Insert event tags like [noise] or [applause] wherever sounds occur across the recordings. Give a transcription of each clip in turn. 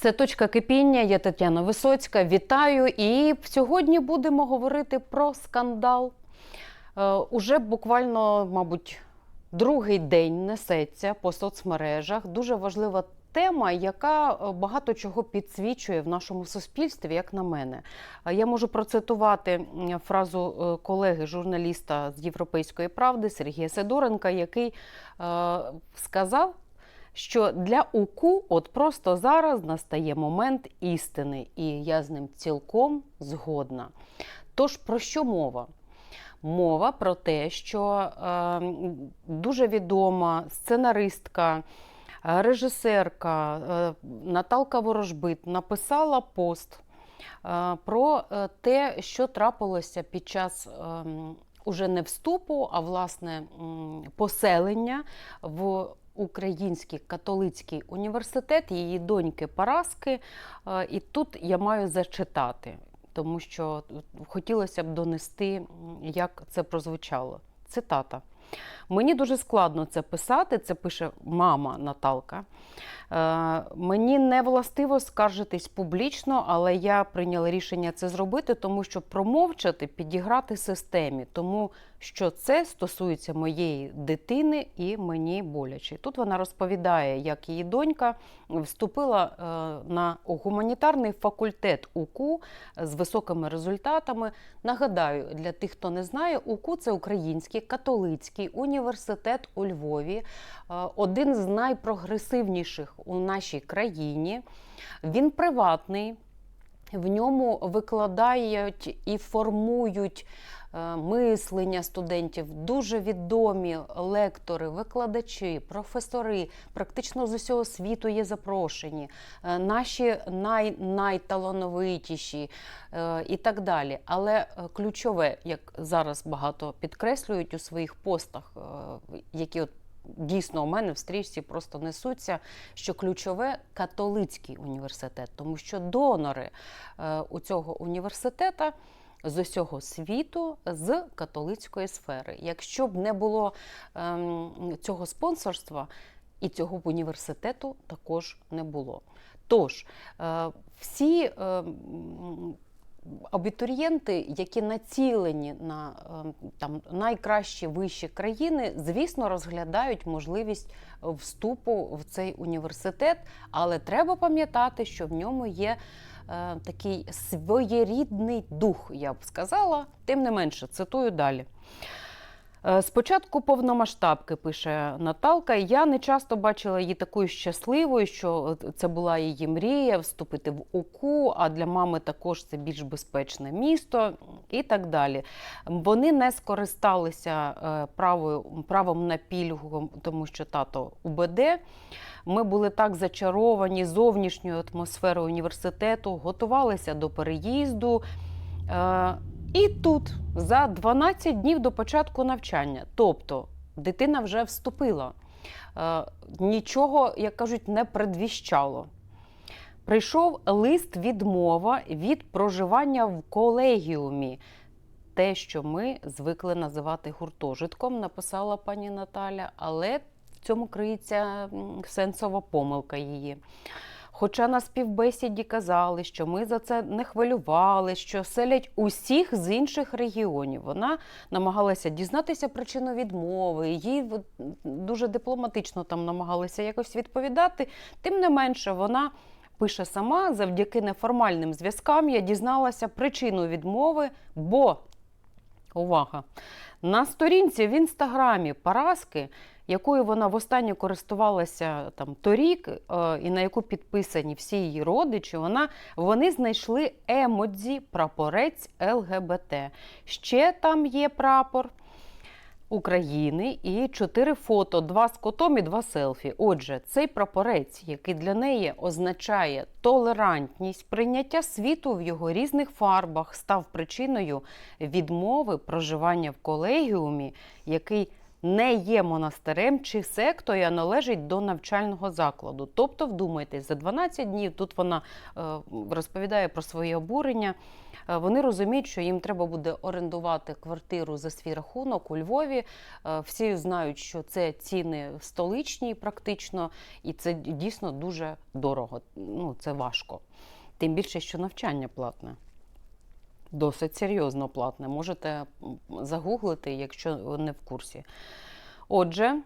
Це точка кипіння. Я Тетяна Висоцька. Вітаю. І сьогодні будемо говорити про скандал. Е, уже буквально, мабуть, другий день несеться по соцмережах. Дуже важлива тема, яка е, багато чого підсвічує в нашому суспільстві, як на мене. Е, Я можу процитувати фразу е, колеги, журналіста з Європейської правди Сергія Сидоренка, який сказав що для УКУ от просто зараз настає момент істини, і я з ним цілком згодна. Тож про що мова? Мова про те, що е, дуже відома сценаристка, е, режисерка е, Наталка Ворожбит написала пост е, про е, те, що трапилося під час. е, Уже не вступу, а власне поселення в Український католицький університет, її доньки Параски. Е, І тут я маю зачитати, тому що хотілося б донести, як це прозвучало. Цитата. Мені дуже складно це писати, це пише мама Наталка. Е, мені не властиво скаржитись публічно, але я прийняла рішення це зробити, тому що промовчати, підіграти системі, тому що це стосується моєї дитини і мені боляче. Тут вона розповідає, як її донька вступила е, на гуманітарний факультет УКУ з високими результатами. Нагадаю, для тих, хто не знає, УКУ це Український католицький університет у Львові, е, один з найпрогресивніших у нашій країні. Він приватний. В ньому викладають і формують мислення студентів, дуже відомі лектори, викладачі, професори, практично з усього світу є запрошені, е, наші най, найталановитіші е, і так далі. Але е, ключове, як зараз багато підкреслюють у своїх постах, е, які от дійсно у мене в стрічці просто несуться, що ключове католицький університет, тому що донори е, у цього університету з усього світу з католицької сфери. Якщо б не було ем, цього спонсорства, і цього б університету також не було. Тож, е, всі ем, абітурієнти, які націлені на е, там найкращі вищі країни, звісно, розглядають можливість вступу в цей університет, але треба пам'ятати, що в ньому є такий своєрідний дух, я б сказала. Тим не менше, цитую далі. Е, Спочатку повномасштабки, пише Наталка. Я не часто бачила її такою щасливою, що це була її мрія вступити в УКУ, а для мами також це більш безпечне місто і так далі. Вони не скористалися е, правою, правом на пільгу, тому що тато УБД. Ми були так зачаровані зовнішньою атмосферою університету, готувалися до переїзду. І тут за 12 днів до початку навчання, тобто дитина вже вступила, е, нічого, як кажуть, не предвіщало. Прийшов лист відмова від проживання в колегіумі. Те, що ми звикли називати гуртожитком, написала пані Наталя, але в цьому криється сенсова помилка її. Хоча на співбесіді казали, що ми за це не хвилювали, що селять усіх з інших регіонів. Вона намагалася дізнатися причину відмови, їй дуже дипломатично там намагалися якось відповідати. Тим не менше, вона пише сама, завдяки неформальним зв'язкам я дізналася причину відмови, бо увага! На сторінці в інстаграмі Параски, якою вона востаннє користувалася там торік, е, і на яку підписані всі її родичі, вона, вони знайшли емодзі прапорець ЛГБТ. Ще там є прапор. України і чотири фото: два з котом і два селфі. Отже, цей прапорець, який для неї означає толерантність, прийняття світу в його різних фарбах, став причиною відмови проживання в колегіумі, який не є монастирем чи сектою, а належить до навчального закладу. Тобто, вдумайтесь, за 12 днів тут вона е, розповідає про своє обурення. Е, Вони розуміють, що їм треба буде орендувати квартиру за свій рахунок у Львові. Е, Всі знають, що це ціни столичні, практично, і це дійсно дуже дорого. Ну, це важко. Тим більше, що навчання платне. Досить серйозно платне. Можете загуглити, якщо не в курсі. Отже,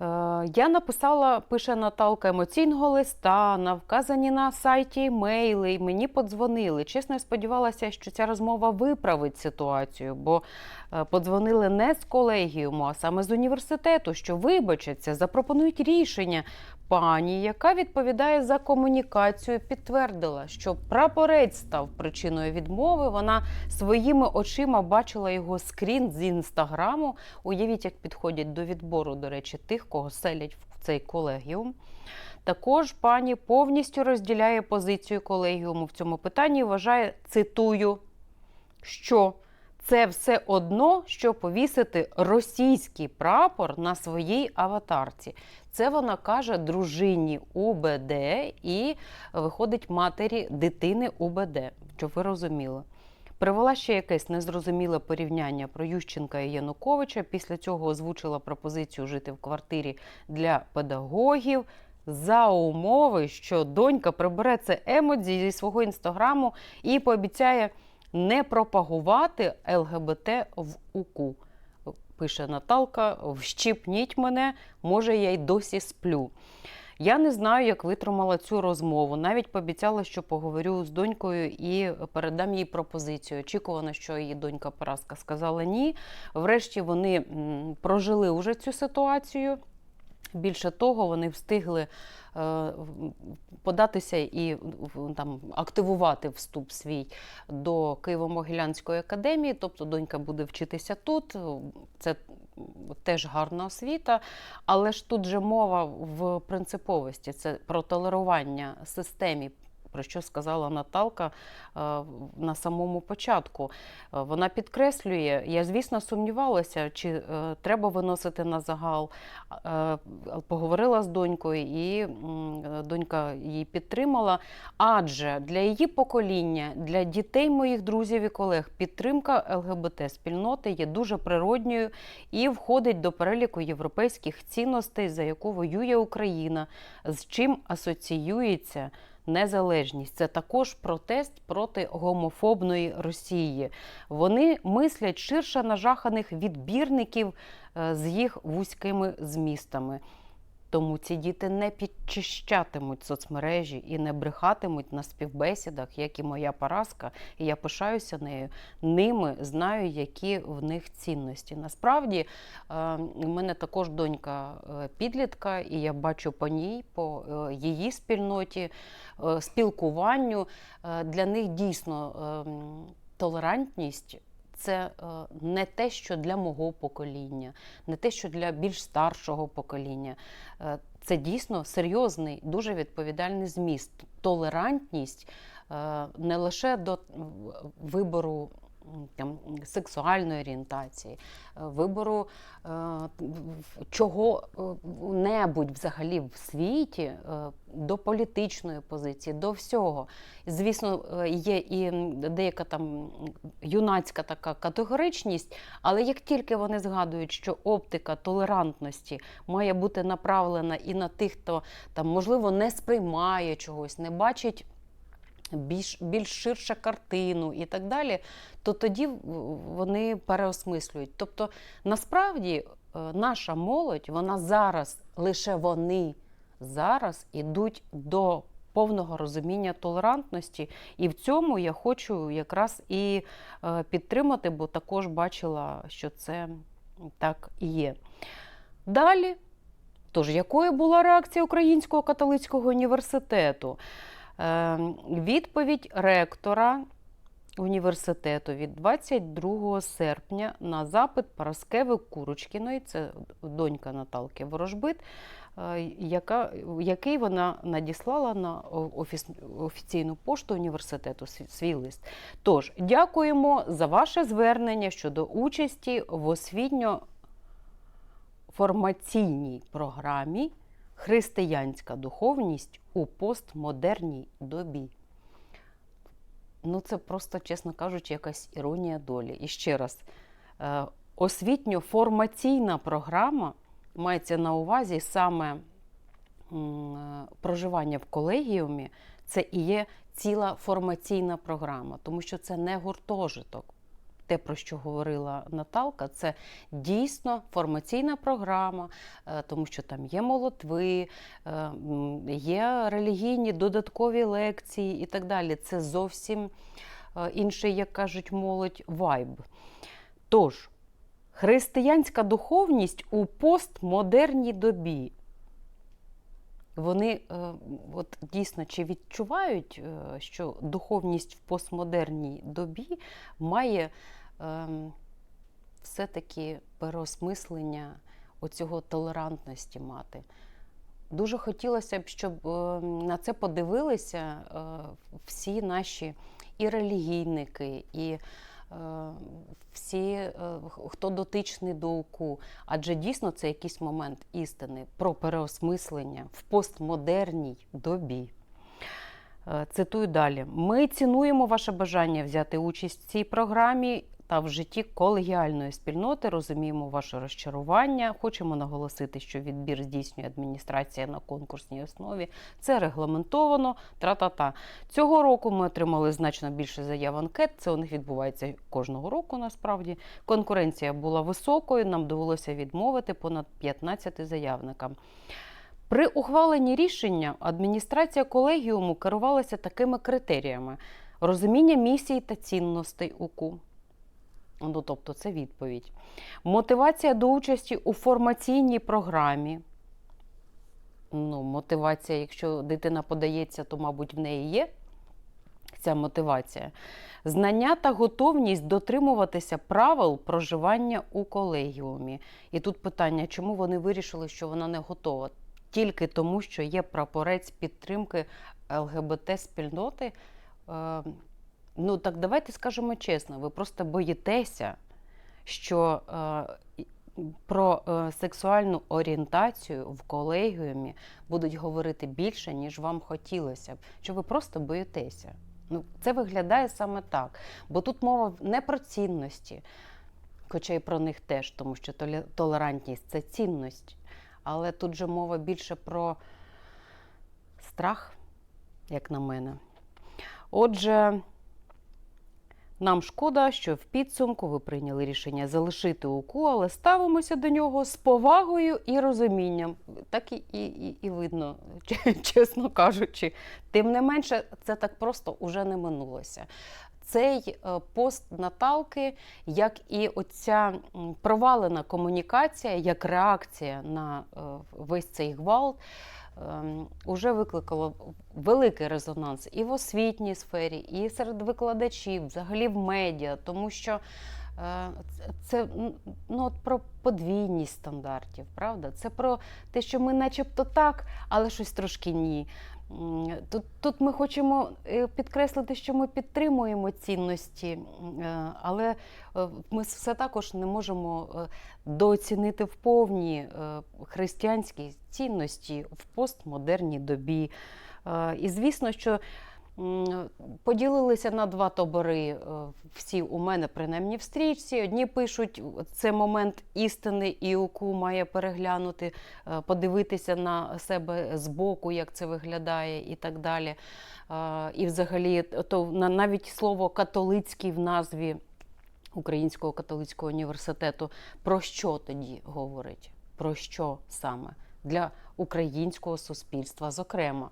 Я написала, пише Наталка, емоційного листа на вказані на сайті мейли, і мені подзвонили. Чесно, я сподівалася, що ця розмова виправить ситуацію, бо е, подзвонили не з колегіуму, а саме з університету, що вибачаться, запропонують рішення. Пані, яка відповідає за комунікацію, підтвердила, що прапорець став причиною відмови. Вона своїми очима бачила його скрін з інстаграму. Уявіть, як підходять до відбору, до речі, тих, кого селять в цей колегіум. Також пані повністю розділяє позицію колегіуму в цьому питанні. і Вважає, цитую, що це все одно, що повісити російський прапор на своїй аватарці. Це вона каже дружині УБД і виходить матері дитини УБД, щоб ви розуміли. Привела ще якесь незрозуміле порівняння про Ющенка і Януковича. Після цього озвучила пропозицію жити в квартирі для педагогів за умови, що донька прибере це емодзі зі свого інстаграму і пообіцяє не пропагувати ЛГБТ в УКУ. Пише Наталка: вщипніть мене, може, я й досі сплю. Я не знаю, як витримала цю розмову. Навіть пообіцяла, що поговорю з донькою і передам їй пропозицію. Очікувано, що її донька Параска сказала ні. Врешті вони прожили уже цю ситуацію. Більше того, вони встигли е, податися і там активувати вступ свій до Києво-Могилянської академії. Тобто донька буде вчитися тут. Це теж гарна освіта, але ж тут же мова в принциповості. Це про толерування системі. Про що сказала Наталка е, на самому початку. Е, Вона підкреслює, я, звісно, сумнівалася, чи е, треба виносити на загал. Поговорила з донькою, і донька її підтримала. Адже для її покоління, для дітей моїх друзів і колег, підтримка ЛГБТ-спільноти є дуже природньою і входить до переліку європейських цінностей, за яку воює Україна, з чим асоціюється незалежність. Це також протест проти гомофобної Росії. Вони мислять ширше нажаханих відбірників е, з їх вузькими змістами. Тому ці діти не підчищатимуть соцмережі і не брехатимуть на співбесідах, як і моя Параска. І я пишаюся нею. Ними знаю, які в них цінності. Насправді, е, у мене також донька е, підлітка, і я бачу по ній, по е, її спільноті, спілкуванню. Для них дійсно е, толерантність. Це е, не те, що для мого покоління, не те, що для більш старшого покоління. Е, Це дійсно серйозний, дуже відповідальний зміст. Толерантність е, не лише до вибору там, сексуальної орієнтації, е, вибору е, чого-небудь взагалі в світі, е, до політичної позиції, до всього. Звісно, е, є і деяка там юнацька така категоричність, але як тільки вони згадують, що оптика толерантності має бути направлена і на тих, хто там можливо не сприймає чогось, не бачить. Більш, більш ширше картину і так далі, то тоді вони переосмислюють. Тобто, насправді, е, наша молодь, вона зараз, лише вони зараз ідуть до повного розуміння толерантності. І в цьому я хочу якраз і е, підтримати, бо також бачила, що це так і є. Далі, тож, якою була реакція Українського католицького університету? Е, Відповідь ректора університету від 22 серпня на запит Параскеви Курочкіної, це донька Наталки Ворожбит, е, яка, який вона надіслала на офіс, офіційну пошту університету свій- лист. Тож, дякуємо за ваше звернення щодо участі в освітньо формаційній програмі Християнська духовність у постмодерній добі. Ну, це просто, чесно кажучи, якась іронія долі. І ще раз, е, освітньо-формаційна програма мається на увазі саме е, проживання в колегіумі, це і є ціла формаційна програма, тому що це не гуртожиток. Те, про що говорила Наталка, це дійсно формаційна програма, е, тому що там є молитви, е, є релігійні додаткові лекції і так далі. Це зовсім е, інший, як кажуть молодь, вайб. Тож, християнська духовність у постмодерній добі. Вони от дійсно чи відчувають, що духовність в постмодерній добі має все-таки переосмислення оцього толерантності мати. Дуже хотілося б, щоб е, на це подивилися е, всі наші і релігійники, і е, всі, е, хто дотичний до УКУ. Адже дійсно це якийсь момент істини про переосмислення в постмодерній добі. Цитую далі: ми цінуємо ваше бажання взяти участь в цій програмі та в житті колегіальної спільноти. Розуміємо ваше розчарування. Хочемо наголосити, що відбір здійснює адміністрація на конкурсній основі. Це регламентовано. Тра-та-та. Цього року ми отримали значно більше заяв анкет. Це у них відбувається кожного року. Насправді конкуренція була високою. Нам довелося відмовити понад 15 заявникам. При ухваленні рішення адміністрація колегіуму керувалася такими критеріями: розуміння місії та цінностей УКУ. Ну, тобто, це відповідь. Мотивація до участі у формаційній програмі. Ну, мотивація, якщо дитина подається, то, мабуть, в неї є ця мотивація. Знання та готовність дотримуватися правил проживання у колегіумі. І тут питання, чому вони вирішили, що вона не готова? Тільки тому, що є прапорець підтримки ЛГБТ-спільноти. Ну, так давайте скажемо чесно, ви просто боїтеся, що е, про е, сексуальну орієнтацію в колегіумі будуть говорити більше, ніж вам хотілося б. Що ви просто боїтеся. Ну, це виглядає саме так. Бо тут мова не про цінності, хоча й про них теж, тому що толерантність це цінність. Але тут же мова більше про страх, як на мене. Отже, нам шкода, що в підсумку ви прийняли рішення залишити УКУ, але ставимося до нього з повагою і розумінням. Так і, і, і, видно, [laughs] чесно кажучи. Тим не менше, це так просто уже не минулося. Цей е, пост Наталки, як і оця провалена комунікація, як реакція на е, весь цей гвалт, ем, уже викликало великий резонанс і в освітній сфері, і серед викладачів, взагалі в медіа, тому що е, це ну, от про подвійність стандартів, правда? Це про те, що ми начебто так, але щось трошки ні. Тут, тут ми хочемо е, підкреслити, що ми підтримуємо цінності, е, але е, ми все також не можемо дооцінити в повні християнські цінності в постмодерній добі. І звісно, що поділилися на два табори е, всі у мене, принаймні в стрічці. Одні пишуть, це момент істини, і УКУ має переглянути, е, подивитися на себе збоку, як це виглядає, і так далі. Е, І взагалі, то навіть слово католицький в назві Українського католицького університету про що тоді говорить? Про що саме? Для українського суспільства, зокрема.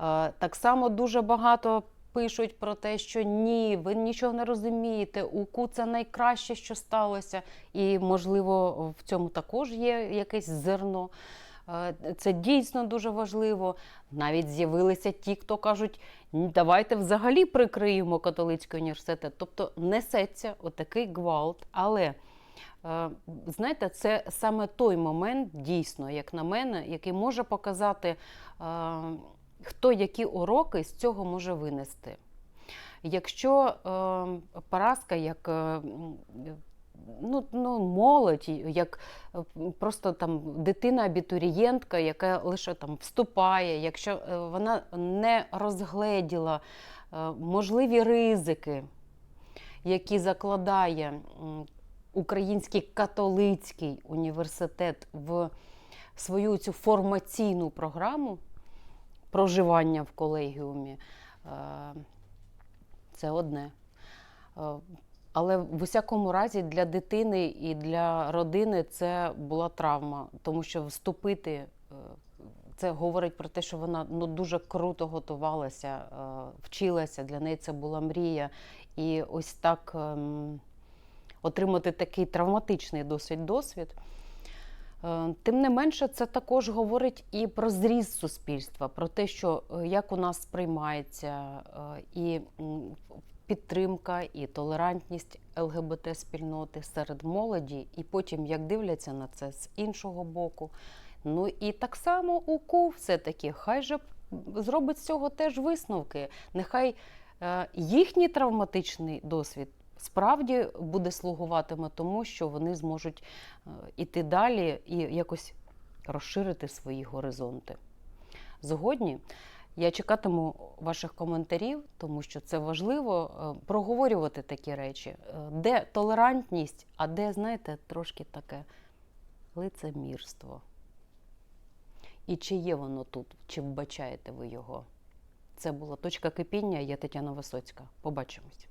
Е, Так само дуже багато пишуть про те, що ні, ви нічого не розумієте, УКУ це найкраще, що сталося, і, можливо, в цьому також є якесь зерно. Е, Це дійсно дуже важливо. Навіть з'явилися ті, хто кажуть, давайте взагалі прикриємо католицький університет. Тобто несеться отакий гвалт. Але е, знаєте, це саме той момент, дійсно, як на мене, який може показати, хто які уроки з цього може винести. Якщо е, поразка, як е, ну, ну, молодь, як просто там дитина-абітурієнтка, яка лише там вступає, якщо е, вона не розгледіла е, можливі ризики, які закладає Український католицький університет в свою цю формаційну програму проживання в колегіумі, е, це одне. Е, Але в усякому разі для дитини і для родини це була травма, тому що вступити е, це говорить про те, що вона ну, дуже круто готувалася, вчилася. Для неї це була мрія. І ось так ем, отримати такий травматичний досить досвід. Е, Тим не менше, це також говорить і про зріст суспільства, про те, що е, як у нас сприймається е, і підтримка, і толерантність ЛГБТ-спільноти серед молоді, і потім як дивляться на це з іншого боку. Ну і так само УКУ все-таки, хай же зробить з цього теж висновки. Нехай їхній травматичний досвід справді буде слугуватиме тому, що вони зможуть е, іти далі і якось розширити свої горизонти. Згодні я чекатиму ваших коментарів, тому що це важливо е, проговорювати такі речі, Е, де толерантність, а де, знаєте, трошки таке лицемірство. І чи є воно тут, чи вбачаєте ви його? Це була точка кипіння. Я Тетяна Висоцька. Побачимось.